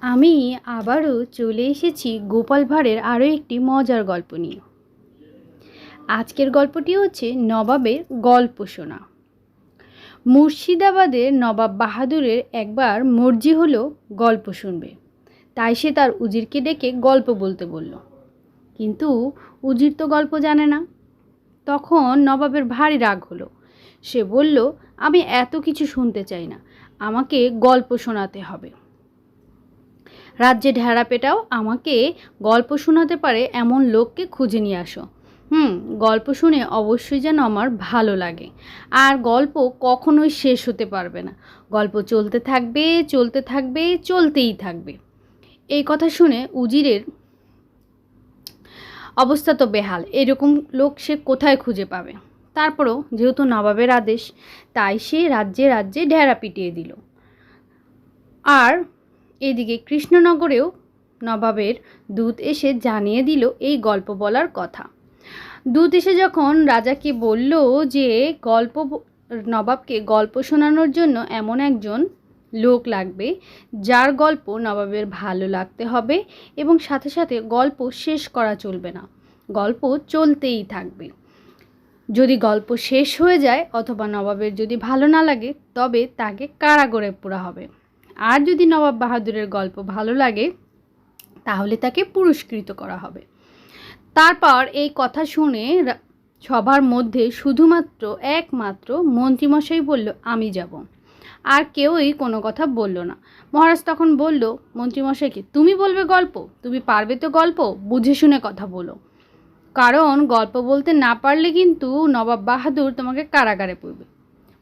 আমি আবারও চলে এসেছি গোপাল ভাঁড়ের আরও একটি মজার গল্প নিয়ে। আজকের গল্পটি হচ্ছে নবাবের গল্প শোনা। মুর্শিদাবাদের নবাব বাহাদুরের একবার মর্জি হলো গল্প শুনবে। তাই সে তার উজিরকে ডেকে গল্প বলতে বলল। কিন্তু উজির তো গল্প জানে না। তখন নবাবের ভারী রাগ হলো। সে বলল, আমি এত কিছু শুনতে চাই না। আমাকে গল্প শোনাতে হবে। রাজ্যে ঢেড়া পেটাও, আমাকে গল্প শোনাতে পারে এমন লোককে খুঁজে নিয়ে আসো। হুম, গল্প শুনে অবশ্যই যেন আমার ভালো লাগে। আর গল্প কখনোই শেষ হতে পারবে না। গল্প চলতে থাকবে চলতে থাকবে, চলতেই থাকবে। এই কথা শুনে উজিরের অবস্থা তো বেহাল। এরকম লোক সে কোথায় খুঁজে পাবে? তারপরও যেহেতু নবাবের আদেশ, তাই সে রাজ্যে রাজ্যে ঢেড়া পিটিয়ে দিল। আর এদিকে কৃষ্ণনগরেও নবাবের দূত এসে জানিয়ে দিল এই গল্প বলার কথা। দূত এসে যখন রাজাকে বলল যে, গল্প নবাবকে গল্প শোনানোর জন্য এমন একজন লোক লাগবে, যার গল্প নবাবের ভালো লাগতে হবে এবং সাথে সাথে গল্প শেষ করা চলবে না। গল্প চলতেই থাকবে। যদি গল্প শেষ হয়ে যায় অথবা নবাবের যদি ভালো না লাগে, তবে তাকে কারাগরে পোড়া হবে। আর যদি নবাব বাহাদুরের গল্প ভালো লাগে, তাহলে তাকে পুরস্কৃত করা হবে। তারপর এই কথা শুনে সবার মধ্যে শুধুমাত্র একমাত্র মন্ত্রীমশাই বলল, আমি যাব। আর কেউই কোনো কথা বলল না। মহারাজ তখন বলল, মন্ত্রীমশাইকে, তুমি বলবে গল্প? তুমি পারবে তো গল্প? বুঝে শুনে কথা বলো। কারণ গল্প বলতে না পারলে কিন্তু নবাব বাহাদুর তোমাকে কারাগারে পড়বে।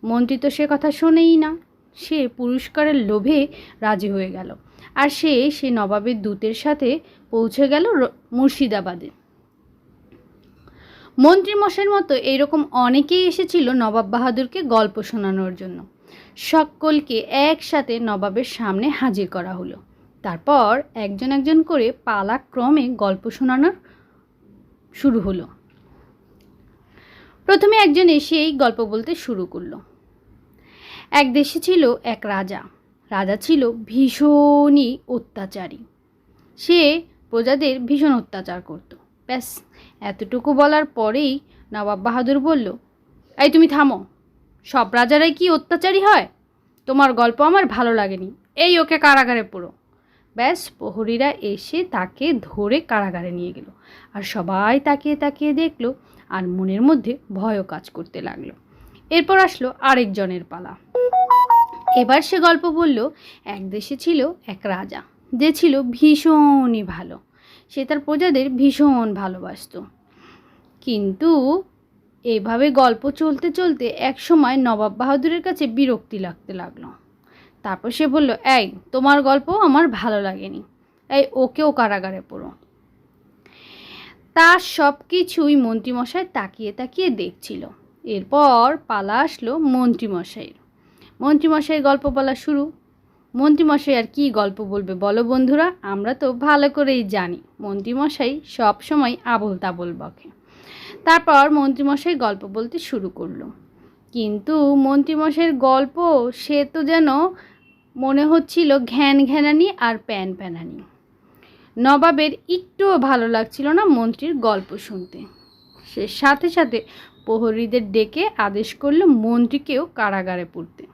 মন্ত্রী তো সে কথা শোনেই না। সে পুরস্কারের লোভে রাজি হয়ে গেল। আর সে সে নবাবের দূতের সাথে পৌঁছে গেল মুর্শিদাবাদে। মন্ত্রীমশাইয়ের মতো এইরকম অনেকেই এসেছিল নবাব বাহাদুরকে গল্প শোনানোর জন্য। সকলকে একসাথে নবাবের সামনে হাজির করা হলো। তারপর একজন একজন করে পালাক্রমে গল্প শোনানোর শুরু হলো। প্রথমে একজন এসে এই গল্প বলতে শুরু করল। এক দেশে ছিল এক রাজা। রাজা ছিল ভীষণই অত্যাচারী। সে প্রজাদের ভীষণ অত্যাচার করত। ব্যাস, এতটুকু বলার পরেই নবাব বাহাদুর বলল, এই তুমি থামো। সব রাজারাই কি অত্যাচারী হয়? তোমার গল্প আমার ভালো লাগেনি। এই ওকে কারাগারে পুরো। ব্যাস, প্রহরীরা এসে তাকে ধরে কারাগারে নিয়ে গেল। আর সবাই তাকিয়ে তাকিয়ে দেখল আর মনের মধ্যে ভয়ও কাজ করতে লাগল। এরপর আসলো আরেকজনের পালা। এবার সে গল্প বলল, এক দেশে ছিল এক রাজা, যে ছিল ভীষণই ভালো। সে তার প্রজাদের ভীষণ ভালোবাসতো। কিন্তু এভাবে গল্প চলতে চলতে এক সময় নবাব বাহাদুরের কাছে বিরক্তি লাগতে লাগল। তারপর সে বলল, এই, তোমার গল্প আমার ভালো লাগেনি। এই ওকেও কারাগারে পড়ো। তার সব কিছুই মন্ত্রীমশাই তাকিয়ে তাকিয়ে দেখছিল। এরপর পালা আসলো মন্ত্রীমশাইয়ের। মন্ত্রীমশাইয়ের গল্প বলা শুরু। মন্ত্রীমশাই আর কি গল্প বলবে বলো বন্ধুরা? আমরা তো ভালো করেই জানি। মন্ত্রীমশাই সবসময় আবল তাবল বকে। তারপর মন্ত্রীমশাই গল্প বলতে শুরু করল। কিন্তু মন্ত্রীমশাইয়ের গল্প, সে তো যেন মনে হচ্ছিল ঘ্যান ঘ্যানানি আর প্যান প্যানানি। নবাবের একটুও ভালো লাগছিল না মন্ত্রীর গল্প শুনতে। সে সাথে সাথে প্রহরীদের ডেকে আদেশ করল মন্ত্রীকেও কারাগারে পুরতে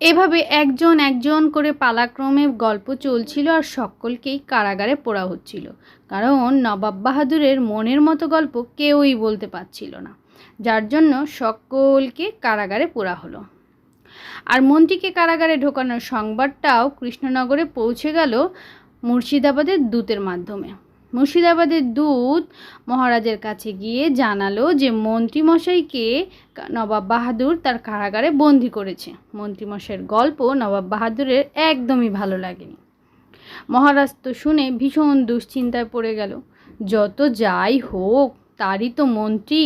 এভাবে একজন একজন করে পালাক্রমে গল্প চলছিল আর সকলকেই কারাগারে পোড়া হচ্ছিল। কারণ নবাব বাহাদুরের মনের মতো গল্প কেউই বলতে পারছিল না। যার জন্য সকলকে কারাগারে পোড়া হলো। আর মন্ত্রীকে কারাগারে ঢোকানোর সংবাদটাও কৃষ্ণনগরে পৌঁছে গেল মুর্শিদাবাদের দূতের মাধ্যমে। মুর্শিদাবাদের দূত মহারাজের কাছে গিয়ে জানালো যে মন্ত্রীমশাইকে নবাব বাহাদুর তার কারাগারে বন্দি করেছে। মন্ত্রীমশাইয়ের গল্প নবাব বাহাদুরের একদমই ভালো লাগেনি। মহারাজ তো শুনে ভীষণ দুশ্চিন্তায় পড়ে গেল। যত যাই হোক, তারই তো মন্ত্রী।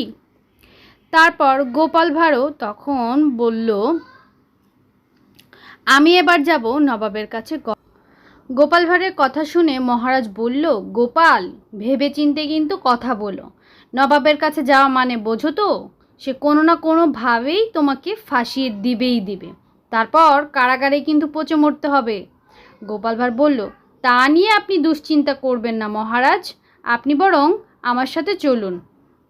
তারপর গোপাল ভাঁড়ও তখন বলল, আমি এবার যাব নবাবের কাছে গোপাল ভাঁড়ের কথা শুনে মহারাজ বলল, গোপাল ভেবে চিনতে কিন্তু কথা বলো। নবাবের কাছে যাওয়া মানে বোঝো তো, সে কোনো না কোনোভাবেই তোমাকে ফাঁসিয়ে দিবেই দিবে। তারপর কারাগারে কিন্তু পচে মরতে হবে। গোপাল ভাঁড় বলল, তা নিয়ে আপনি দুশ্চিন্তা করবেন না মহারাজ, আপনি বরং আমার সাথে চলুন,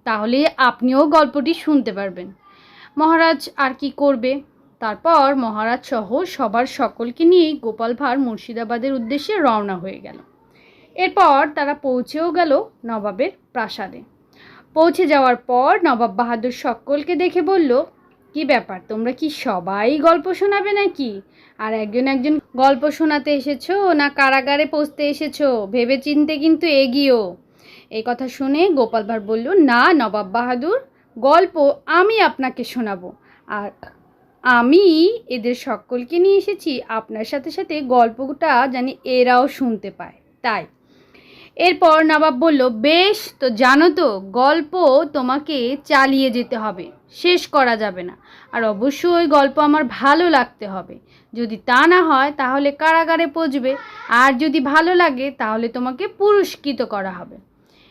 তাহলে আপনিও গল্পটি শুনতে পারবেন। মহারাজ আর কি করবে? তারপর মহারাজ সহ সবার সকলকে নিয়ে গোপাল ভাঁড় মুর্শিদাবাদের উদ্দেশ্যে রওনা হয়ে গেল। এরপর তারা পৌঁছেও গেল নবাবের প্রাসাদে। পৌঁছে যাওয়ার পর নবাব বাহাদুর সকলকে দেখে বলল, কি ব্যাপার, তোমরা কি সবাই গল্প শোনাবে নাকি? আর একজন একজন গল্প শোনাতে এসেছ না কারাগারে পৌঁছতে এসেছ? ভেবে চিনতে কিন্তু এগিয়েও এই কথা শুনে গোপাল ভাঁড় বলল, না নবাব বাহাদুর, গল্প আমি আপনাকে শোনাবো। আর আমি এদের সকলকে নিয়ে এসেছি। আপনার সাথে সাথে গল্পটা জানি এরাও শুনতে পায়। তাই। এরপর নবাব বলল, বেশ, তো জানো তো, গল্প তোমাকে চালিয়ে যেতে হবে। শেষ করা যাবে না। আর অবশ্যই গল্প আমার ভালো লাগতে হবে। যদি তা না হয়, তাহলে কারাগারে পচবে আর যদি ভালো লাগে, তাহলে তোমাকে পুরস্কৃত করা হবে।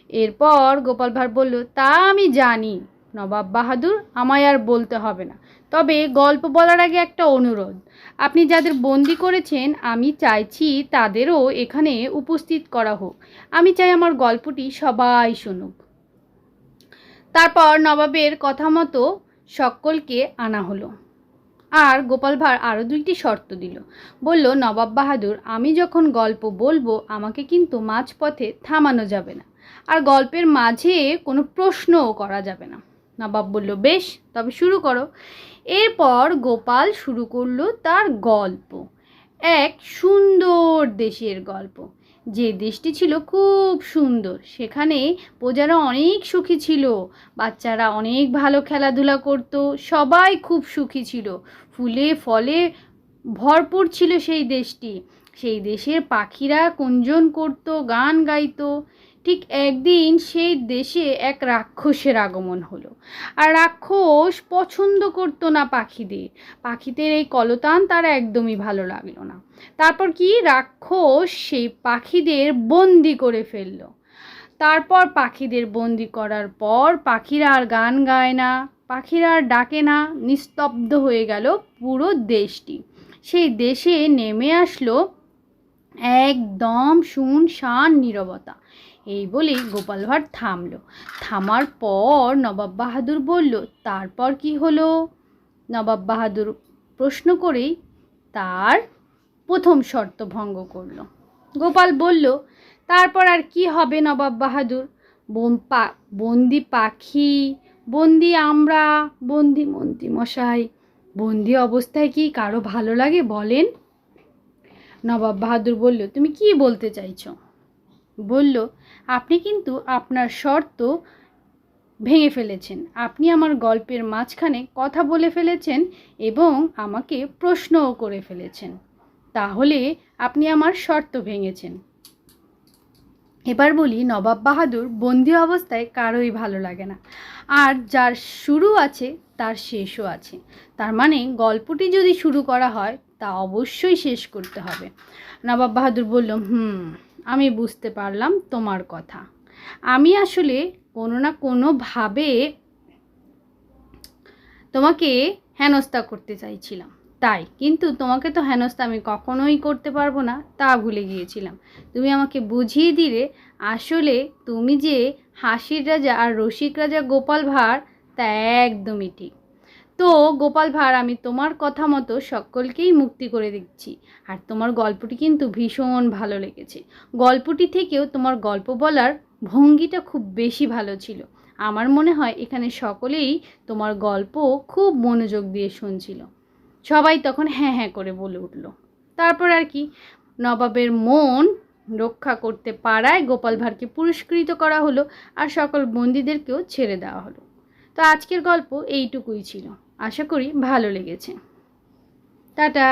এরপর গোপাল ভাঁড় বলল, তা আমি জানি। নবাব বাহাদুর আমায় আর বলতে হবে না। তবে গল্প বলার আগে একটা অনুরোধ। আপনি যাদের বন্দি করেছেন, আমি চাইছি তাদেরও এখানে উপস্থিত করা হোক। আমি চাই আমার গল্পটি সবাই শুনুক। তারপর নবাবের কথা মতো সকলকে আনা হলো। আর গোপাল ভাঁড় আরও দুইটি শর্ত দিল। বলল, নবাব বাহাদুর, আমি যখন গল্প বলব, আমাকে কিন্তু মাঝপথে থামানো যাবে না। আর গল্পের মাঝে কোনো প্রশ্নও করা যাবে না। নবাব বলল, বেশ, তবে শুরু করো। এরপর গোপাল শুরু করল তার গল্প, এক সুন্দর দেশের গল্প। যে দেশটি ছিল খুব সুন্দর, সেখানে প্রজারা অনেক সুখী ছিল, বাচ্চারা অনেক ভালো খেলাধুলা করত, সবাই খুব সুখী ছিল। ফুলে ফলে ভরপুর ছিল সেই দেশটি। সেই দেশের পাখিরা কুঞ্জন করত, গান গাইতো। ঠিক একদিন সেই দেশে এক রাক্ষসের আগমন হলো। আর রাক্ষস পছন্দ করতো না পাখিদের। পাখিদের এই কলতান তার একদমই ভালো লাগল না। তারপর কি? রাক্ষস সেই পাখিদের বন্দি করে ফেলল। তারপর পাখিদের বন্দি করার পর পাখিরা আর গান গায় না, পাখিরা আর ডাকে না, নিস্তব্ধ হয়ে গেল পুরো দেশটি। সেই দেশে নেমে আসলো একদম শুনশান নীরবতা। এই বলেই গোপাল ভাঁড় থামলো। থামার পর নবাব বাহাদুর বলল, তারপর কি হলো? নবাব বাহাদুর প্রশ্ন করেই তার প্রথম শর্ত ভঙ্গ করল। গোপাল বলল, তারপর আর কি হবে নবাব বাহাদুর? পা- বন্দি পাখি, বন্দি আমরা, বন্দি মন্ত্রী মশাই, বন্দি অবস্থায় কি কারও ভালো লাগে বলেন? নবাব বাহাদুর বলল, তুমি কি বলতে চাইছো? বলল, আপনি কিন্তু আপনার শর্ত ভেঙে ফেলেছেন। আপনি আমার গল্পের মাঝখানে কথা বলে ফেলেছেন এবং আমাকে প্রশ্নও করে ফেলেছেন। তাহলে আপনি আমার শর্ত ভেঙেছেন। এবার বলি, নবাব বাহাদুর বন্দি অবস্থায় কারোই ভালো লাগে না। আর যার শুরু আছে, তার শেষও আছে। তার মানে গল্পটি যদি শুরু করা হয়, তা অবশ্যই শেষ করতে হবে। নবাব বাহাদুর বলল, হুম। আমি বুঝতে পারলাম তোমার কথা। আমি আসলে কোনো না কোনোভাবে তোমাকে হেনস্থা করতে চাইছিলাম। তাই, কিন্তু তোমাকে তো হেনস্থা আমি কখনোই করতে পারব না, তা ভুলে গিয়েছিলাম। তুমি আমাকে বুঝিয়ে দিলে আসলে তুমি যে হাসির রাজা আর রসিক রাজা গোপাল ভাঁড়, তা একদমই ঠিক। তো গোপাল ভাঁড়, আমি তোমার কথা মতো সকলকেই মুক্তি করে দিচ্ছি। আর তোমার গল্পটি কিন্তু ভীষণ ভালো লেগেছে। গল্পটি থেকেও তোমার গল্প বলার ভঙ্গিটা খুব বেশি ভালো ছিল। আমার মনে হয় এখানে সকলেই তোমার গল্প খুব মনোযোগ দিয়ে শুনছিল। সবাই তখন হ্যাঁ হ্যাঁ করে বলে উঠল। তারপর আর কি, নবাবের মন রক্ষা করতে পারায় গোপাল ভাঁড়কে পুরস্কৃত করা হলো আর সকল বন্দীদেরকেও ছেড়ে দেওয়া হলো। তো আজকের গল্প এইটুকুই ছিল। আশা করি ভালো লেগেছে। টাটা।